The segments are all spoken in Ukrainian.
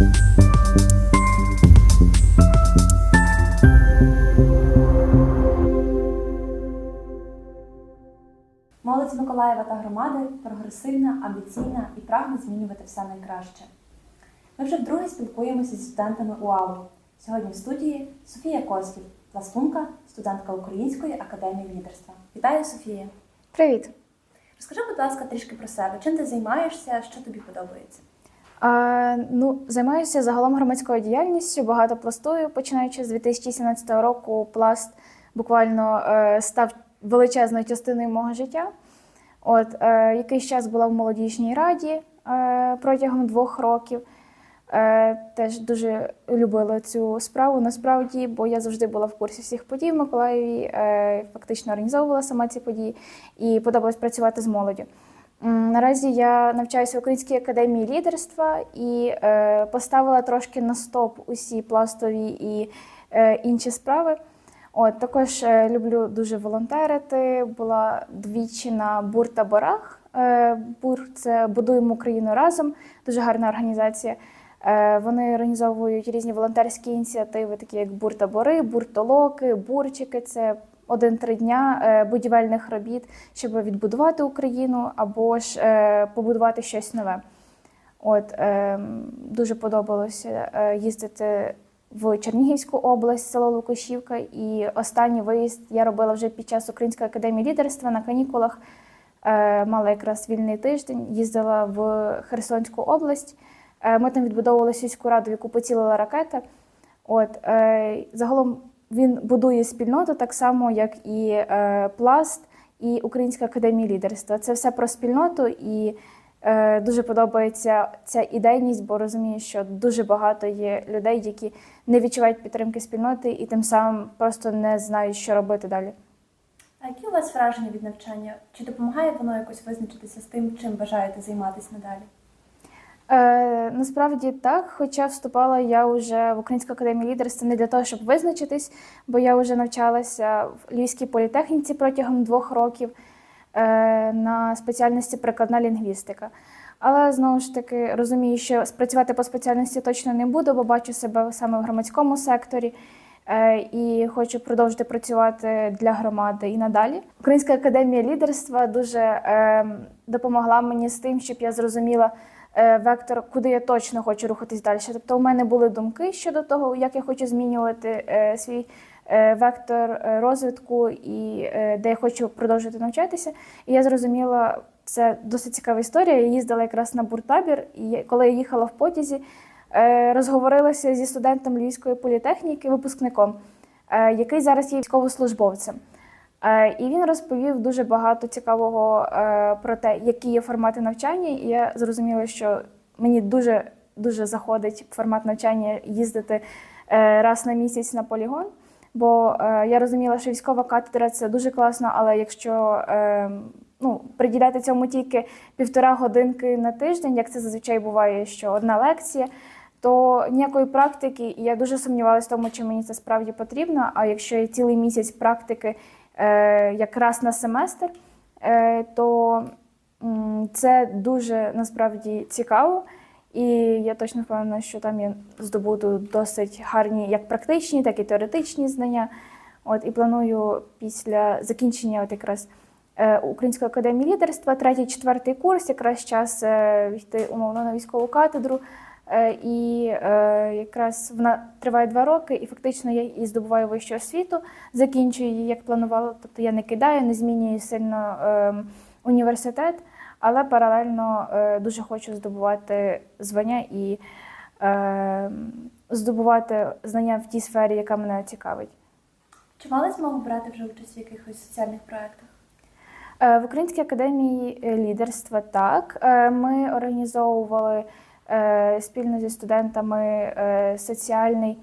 Молодь Миколаєва та громади прогресивна, амбіційна і прагне змінювати все найкраще. Ми вже вдруге спілкуємося зі студентами УАЛу. Сьогодні в студії Софія Кослів, пластунка, студентка Української академії лідерства. Вітаю, Софія! Привіт. Розкажи, будь ласка, трішки про себе. Чим ти займаєшся, що тобі подобається? А, ну, займаюся загалом громадською діяльністю, багато пластую. Починаючи з 2017 року, пласт буквально е, став величезною частиною мого життя. От, е, якийсь час була в молодіжній раді е, протягом двох років. Е, теж дуже любила цю справу насправді, бо я завжди була в курсі всіх подій в Миколаєві, е, фактично організовувала сама ці події і подобалось працювати з молоддю. Наразі я навчаюся в Українській академії лідерства і е, поставила трошки на стоп усі пластові і е, інші справи. От також е, люблю дуже волонтерити. Була двічі на бур-таборах. Е, бур це будуємо Україну разом. Дуже гарна організація. Е, Вони організовують різні волонтерські ініціативи, такі як бур-табори, бур-толоки, бурчики. Це один-три дня е, будівельних робіт, щоб відбудувати Україну або ж е, побудувати щось нове. От е, дуже подобалося е, їздити в Чернігівську область, село Лукашівка. І останній виїзд я робила вже під час Української академії лідерства на канікулах. Мала якраз вільний тиждень, їздила в Херсонську область. Ми там відбудовували сільську раду, в яку поцілила ракета. От загалом він будує спільноту так само, як і е, пласт, і Українська академія лідерства. Це все про спільноту, і е, дуже подобається ця ідейність, бо розумію, що дуже багато є людей, які не відчувають підтримки спільноти і тим самим просто не знають, що робити далі. А які у вас враження від навчання? Чи допомагає воно якось визначитися з тим, чим бажаєте займатися надалі? Е, насправді так, хоча вступала я вже в Українську академію лідерства не для того, щоб визначитись, бо я вже навчалася в Львівській політехніці протягом двох років е, на спеціальності прикладна лінгвістика. Але знову ж таки розумію, що спрацювати по спеціальності точно не буду, бо бачу себе саме в громадському секторі. е, І хочу продовжити працювати для громади і надалі. Українська академія лідерства дуже е, допомогла мені з тим, щоб я зрозуміла вектор, куди я точно хочу рухатись далі. Тобто, у мене були думки щодо того, як я хочу змінювати е, свій е, вектор е, розвитку і е, де я хочу продовжити навчатися. І я зрозуміла, це досить цікава історія. Я їздила якраз на буртабір, і коли я їхала в потязі, е, розговорилася зі студентом Львівської політехніки, випускником, е, який зараз є військовослужбовцем. Е, І він розповів дуже багато цікавого е, про те, які є формати навчання. І я зрозуміла, що мені дуже дуже заходить формат навчання їздити е, раз на місяць на полігон. Бо я розуміла, що військова катедра це дуже класно, але якщо ну, приділяти цьому тільки півтора годинки на тиждень, як це зазвичай буває, що одна лекція, то ніякої практики, і я дуже сумнівалася в тому, чи мені це справді потрібно. А якщо є цілий місяць практики якраз на семестр, е, то це дуже насправді цікаво. І я точно впевнена, що там я здобуду досить гарні як практичні, так і теоретичні знання. От і планую після закінчення от якраз е, Української академії лідерства, третій, четвертий курс, якраз час е, йти умовно на військову катедру. Е, І е, якраз вона триває два роки, і фактично я і здобуваю вищу освіту, закінчую її, як планувала. Тобто я не кидаю, не змінюю сильно е, університет, але паралельно е, дуже хочу здобувати звання і е, здобувати знання в тій сфері, яка мене цікавить. Чи мали змогу брати вже участь в якихось соціальних проєктах? В Українській академії лідерства так. Ми організовували спільно зі студентами е, соціальний,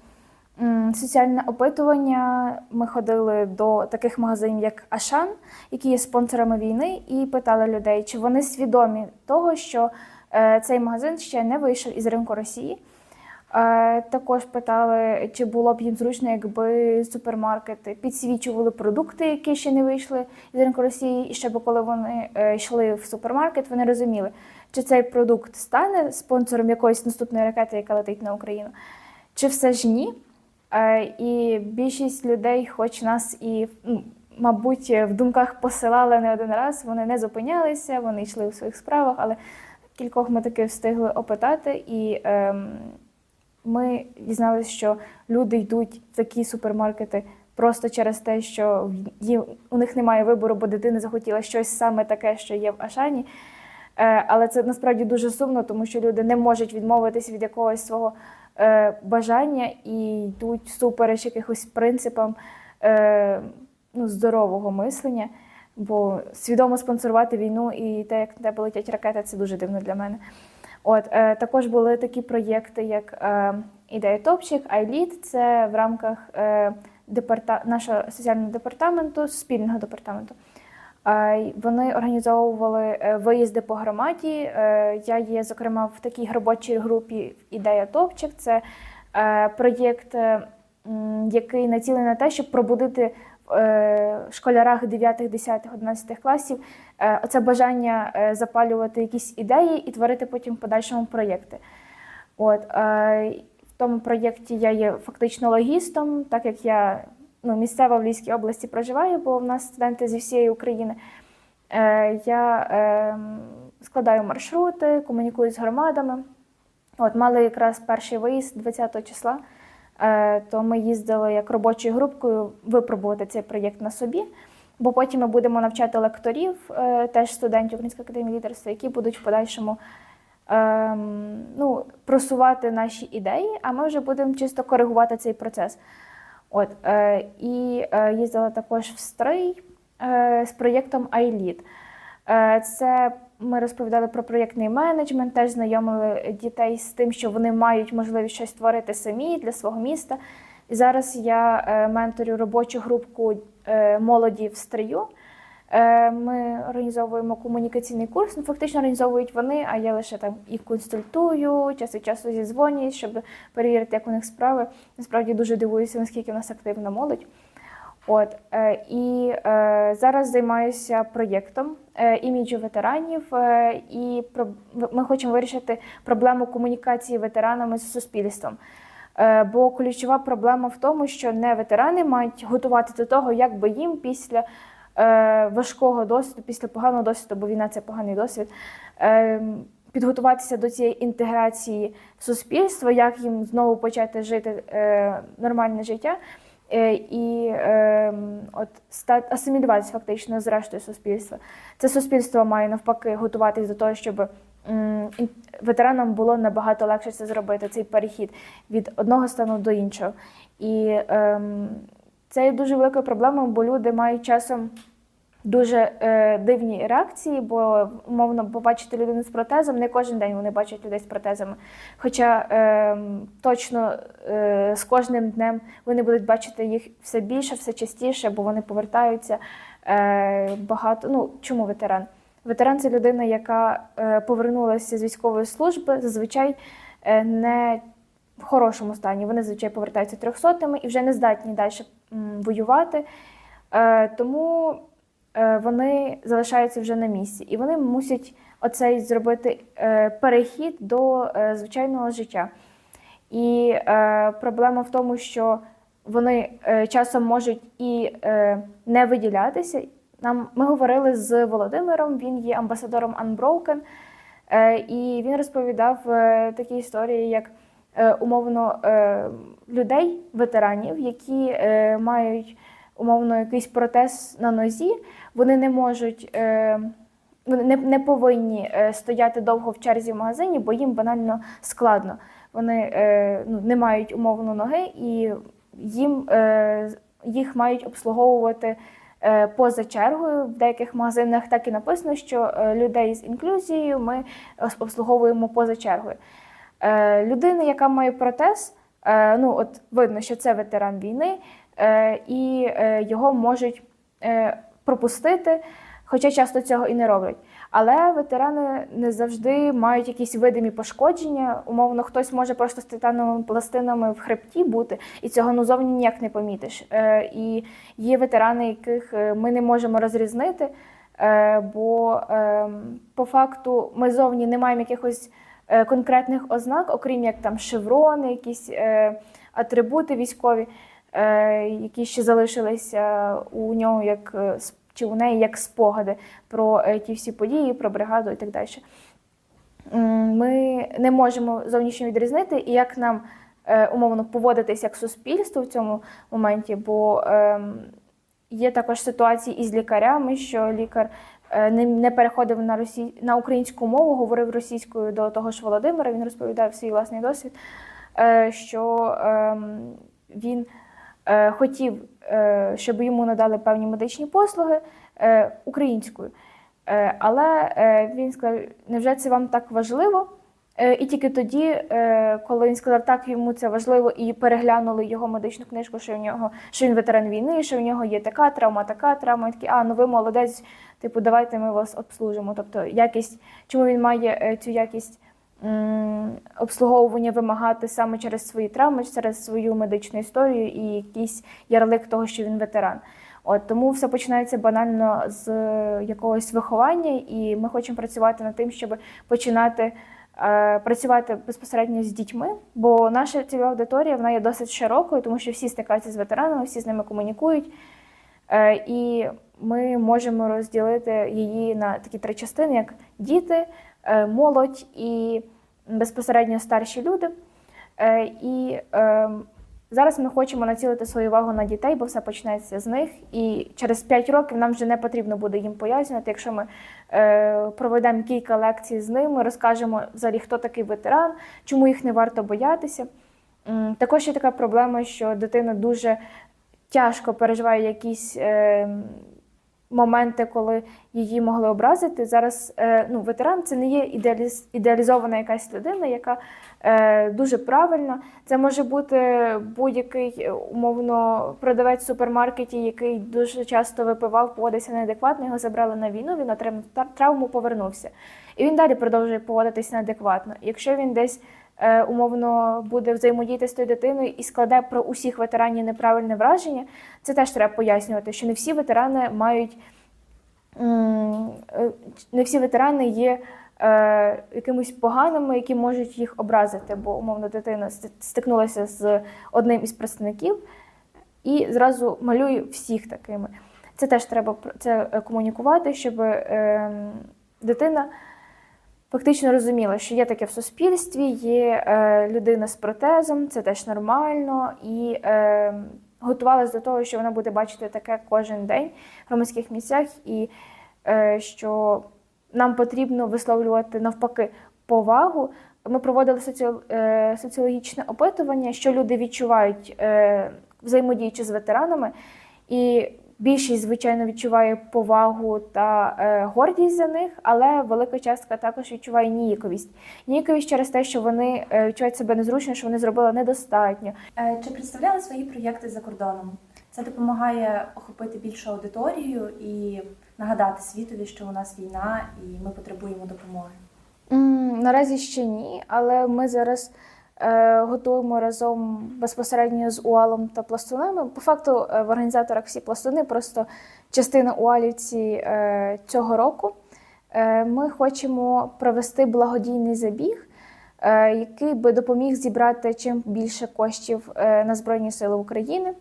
соціальне опитування. Ми ходили до таких магазинів, як Ашан, які є спонсорами війни, і питали людей, чи вони свідомі того, що е, цей магазин ще не вийшов із ринку Росії. Е, Також питали, чи було б їм зручно, якби супермаркети підсвічували продукти, які ще не вийшли з ринку Росії, і щоб коли вони е, йшли в супермаркет, вони розуміли, чи цей продукт стане спонсором якоїсь наступної ракети, яка летить на Україну, чи все ж ні. Е, І більшість людей, хоч нас і ну, мабуть, в думках посилали не один раз, вони не зупинялися, вони йшли у своїх справах, але кількох ми таки встигли опитати, і ем, ми дізналися, що люди йдуть в такі супермаркети просто через те, що їм, у них немає вибору, бо дитина захотіла щось саме таке, що є в Ашані. Е, але це насправді дуже сумно, тому що люди не можуть відмовитися від якогось свого е, бажання і йдуть всупереч якихось принципам е, ну, здорового мислення. Бо свідомо спонсорувати війну і те, як на тебе летять ракети, це дуже дивно для мене. От також були такі проєкти, як ідея Топчик, iLead, це в рамках департа... нашого соціального департаменту, спільного департаменту. Вони організовували е, виїзди по громаді. Е, Я є, зокрема, в такій робочій групі Ідея Топчик. Це е, проєкт, який націлений на те, щоб пробудити в школярах 9, 10, 11 класів е, оце бажання запалювати якісь ідеї і творити потім в подальшому проєкти. От, в тому проєкті я є фактично логістом, так як я ну, місцева в Львівській області проживаю, бо в нас студенти зі всієї України. Е, я е, складаю маршрути, комунікую з громадами. От, мали якраз перший виїзд 20 числа, е, то ми їздили як робочою групкою випробувати цей проєкт на собі. Бо потім ми будемо навчати лекторів, е, теж студентів Української академії лідерства, які будуть в подальшому ем, ну, просувати інші ідеї, а ми вже будемо чисто коригувати цей процес. От, е, і е, їздила також в Стрий е, з проєктом iLead. Е, це ми розповідали про проєктний менеджмент, теж знайомили дітей з тим, що вони мають можливість щось створити самі для свого міста. І зараз я е, менторю робочу групку е, молоді в стрию. Е, Ми організовуємо комунікаційний курс. Ну, фактично організовують вони, а я лише там їх консультую, час від часу зізвонююсь, щоб перевірити, як у них справи. Насправді дуже дивуюся, наскільки в нас активна молодь. От е, і е, зараз займаюся проєктом іміджу ветеранів, і ми хочемо вирішити проблему комунікації ветеранами з суспільством. Бо ключова проблема в тому, що не ветерани мають готувати до того, як би їм після важкого досвіду, після поганого досвіду, бо війна це поганий досвід, е, підготуватися до цієї інтеграції в суспільство, як їм знову почати жити е, нормальне життя. Е, І е, от ста- асимілюватися фактично з рештою суспільства. Це суспільство має навпаки готуватись до того, щоб ветеранам було набагато легше це зробити, цей перехід від одного стану до іншого. І ем, це є дуже великою проблемою, бо люди мають часом дуже е, дивні реакції, бо умовно побачити людину з протезом, не кожен день вони бачать людей з протезами. Хоча е, точно е, з кожним днем вони будуть бачити їх все більше, все частіше, бо вони повертаються е, багато. Ну чому ветеран? Ветеран це людина, яка е, повернулася з військової служби, зазвичай е, не в хорошому стані. Вони зазвичай повертаються трьохсотими і вже не здатні далі воювати. Е, тому вони залишаються вже на місці, і вони мусять оцей зробити е, перехід до е, звичайного життя. І е, проблема в тому, що вони е, часом можуть і е, не виділятися. Нам ми говорили з Володимиром, він є амбасадором Unbroken, е, і він розповідав е, такі історії, як е, умовно е, людей, ветеранів, які е, мають умовно якийсь протез на нозі, вони не можуть. Е, вони не, не повинні е, стояти довго в черзі в магазині, бо їм банально складно. Вони е, ну, не мають умовно ноги, і їм е, їх мають обслуговувати е, поза чергою. В деяких магазинах так і написано, що е, людей з інклюзією ми обслуговуємо поза чергою. Е, людина, яка має протез, е, ну от видно, що це ветеран війни, і е, його можуть е, пропустити, хоча часто цього і не роблять. Але ветерани не завжди мають якісь видимі пошкодження. Умовно, хтось може просто з титановими пластинами в хребті бути, і цього ну зовні ніяк не помітиш. Е, і є ветерани, яких е, ми не можемо розрізнити, е, бо е, по факту ми зовні не маємо якихось е, конкретних ознак, окрім як там шеврони, якісь е, атрибути військові, е, які ще залишилися у нього як е, чи у неї як спогади про е, ті всі події, про бригаду і так далі. Ми не можемо зовнішньо відрізнити, і як нам е, умовно поводитись як суспільство в цьому моменті, бо ем, є також ситуації із лікарями, що лікар е, не, переходив на, росі... на українську мову, говорив російською до того ж Володимира. Він розповідав свій власний досвід, е, що ем, він е, хотів, е, щоб йому надали певні медичні послуги е, українською. Е, Але е, він сказав, невже це вам так важливо? Е, І тільки тоді, е, коли він сказав, так йому це важливо, і переглянули його медичну книжку, що в нього що він ветеран війни, що в нього є така травма, така травма. і Такі, а ну ви молодець, типу, давайте ми вас обслужимо. Тобто, якість, чому він має е, цю якість обслуговування вимагати саме через свої травми, через свою медичну історію і якийсь ярлик того, що він ветеран. От тому все починається банально з е, якогось виховання, і ми хочемо працювати над тим, щоб починати е, працювати безпосередньо з дітьми, бо наша цільова аудиторія вона є досить широкою, тому що всі стикаються з ветеранами, всі з ними комунікують. Е, і ми можемо розділити її на такі три частини: як діти, молодь і безпосередньо старші люди. Е, І е, зараз ми хочемо націлити свою увагу на дітей, бо все почнеться з них. І через 5 років нам вже не потрібно буде їм пояснювати, якщо ми е, проведемо кілька лекцій з ними, розкажемо взагалі, хто такий ветеран, чому їх не варто боятися. Також є така проблема, що дитина дуже тяжко переживає якісь е, моменти, коли її могли образити. Зараз е, ну, ветеран це не є ідеаліз, ідеалізована якась людина, яка е, дуже правильна. Це може бути будь-який е, умовно продавець в супермаркеті, який дуже часто випивав, поводився неадекватно. Його забрали на війну, він отримав травму, повернувся. І він далі продовжує поводитися неадекватно. Якщо він десь умовно буде взаємодіяти з тою дитиною і складе про усіх ветеранів неправильне враження, це теж треба пояснювати, що не всі ветерани мають е, не всі ветерани є е, якимось поганими, які можуть їх образити, бо умовно дитина стикнулася з одним із представників і зразу малює всіх такими. Це теж треба це е, комунікувати, щоб е, дитина фактично розуміла, що є таке в суспільстві, є е, людина з протезом, це теж нормально, і е, готувалась до того, що вона буде бачити таке кожен день в громадських місцях, і е, що нам потрібно висловлювати навпаки повагу. Ми проводили е, соціологічне опитування, що люди відчувають е, взаємодіючи з ветеранами, і більшість, звичайно, відчуває повагу та е, гордість за них, але велика частка також відчуває ніяковість. Ніяковість через те, що вони е, відчувають себе незручно, що вони зробили недостатньо. Е, Чи представляли свої проєкти за кордоном? Це допомагає охопити більшу аудиторію і нагадати світові, що у нас війна і ми потребуємо допомоги. М, Наразі ще ні, але ми зараз готуємо разом безпосередньо з УАЛом та пластунами. По факту е, в організаторах всі пластуни, просто частина УАЛівці е, цього року. Е, ми хочемо провести благодійний забіг, е, який би допоміг зібрати чим більше коштів е, на Збройні Сили України.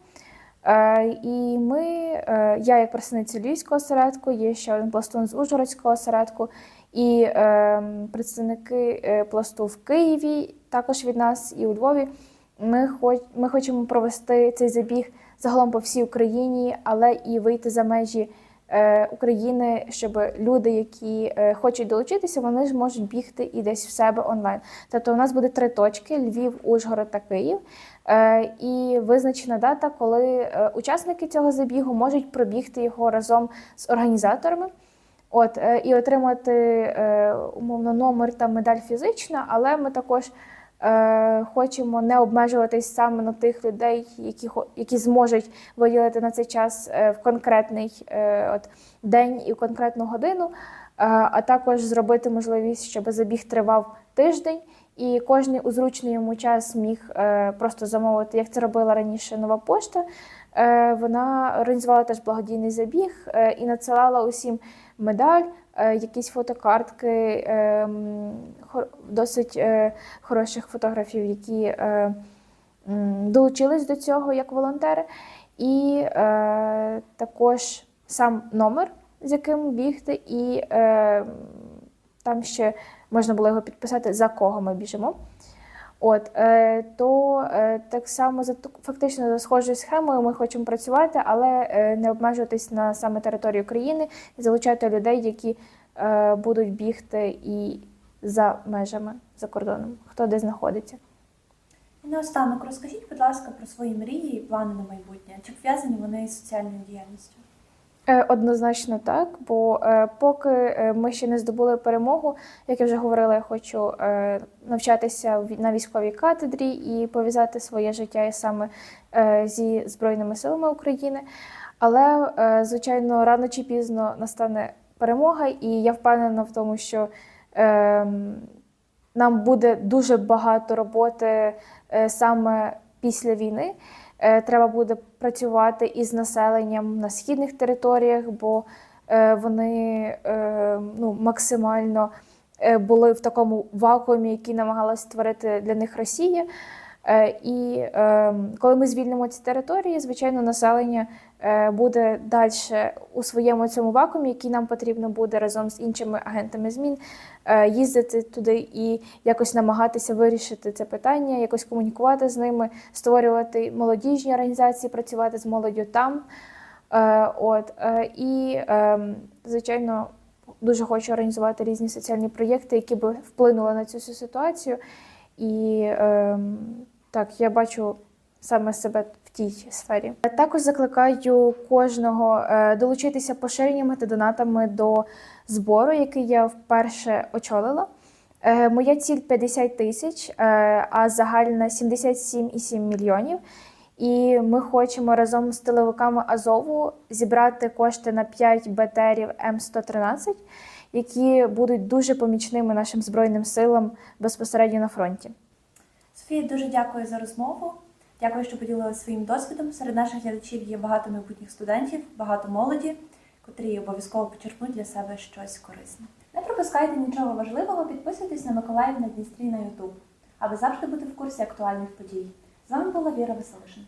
Е, І ми, е, я як представниця Львівського осередку, є ще один пластун з Ужгородського осередку, і е, представники е, пласту в Києві, також від нас і у Львові. Ми, хоч, ми хочемо провести цей забіг загалом по всій Україні, але і вийти за межі України, щоб люди, які е, хочуть долучитися, вони ж можуть бігти і десь в себе онлайн. Тобто у нас буде три точки: Львів, Ужгород та Київ. Е, І визначена дата, коли е, учасники цього забігу можуть пробігти його разом з організаторами. От, е, і отримати е, умовно номер та медаль фізична, але ми також е, хочемо не обмежуватись саме на тих людей, які, які зможуть виділити на цей час е, в конкретний е, от, день і в конкретну годину. а також зробити можливість, щоб забіг тривав тиждень, і кожен у зручний йому час міг е, просто замовити, як це робила раніше нова пошта. Е, Вона організувала теж благодійний забіг е, і надсилала усім медаль, е, якісь фотокартки, е, м, хор- досить е, хороших фотографів, які е, долучились до цього як волонтери, і також сам номер, з яким бігти, і там ще можна було його підписати, за кого ми біжимо. От, е, то е, так само за фактично за схожою схемою ми хочемо працювати, але е, не обмежуватись на саме територію країни і залучати людей, які е, будуть бігти і за межами за кордоном, хто де знаходиться. І наостанок розкажіть, будь ласка, про свої мрії і плани на майбутнє. Чи пов'язані вони з соціальною діяльністю? Е, Однозначно так, бо е, поки е, ми ще не здобули перемогу, як я вже говорила, я хочу навчатися на військовій катедрі і пов'язати своє життя саме зі Збройними силами України. Але, звичайно, рано чи пізно настане перемога, і я впевнена в тому, що е, нам буде дуже багато роботи саме після війни. Е, Треба буде працювати із населенням на східних територіях, бо е, вони е, ну, максимально були в такому вакуумі, який намагалась створити для них Росія. І е, коли ми звільнимо ці території, звичайно, населення буде далі у своєму цьому вакуумі, який нам потрібно буде разом з іншими агентами змін е, їздити туди і якось намагатися вирішити це питання, якось комунікувати з ними, створювати молодіжні організації, працювати з молоддю там. Е, От е, і е, звичайно. Дуже хочу організувати різні соціальні проєкти, які би вплинули на цю ситуацію. І ем, так, я бачу саме себе в тій сфері. Також закликаю кожного е, долучитися поширеннями та донатами до збору, який я вперше очолила. Е, Моя ціль 50 тисяч, е, а загальна 77,7 мільйонів. І ми хочемо разом з тиловиками Азову зібрати кошти на 5 БТРів М113, які будуть дуже помічними нашим збройним силам безпосередньо на фронті. Софія, дуже дякую за розмову. Дякую, що поділилися своїм досвідом. Серед наших глядачів є багато майбутніх студентів, багато молоді, котрі обов'язково почерпнуть для себе щось корисне. Не пропускайте нічого важливого, підписуйтесь на Миколаїв на Дністрі на YouTube, аби завжди бути в курсі актуальних подій. З вами була Віра Веселишин.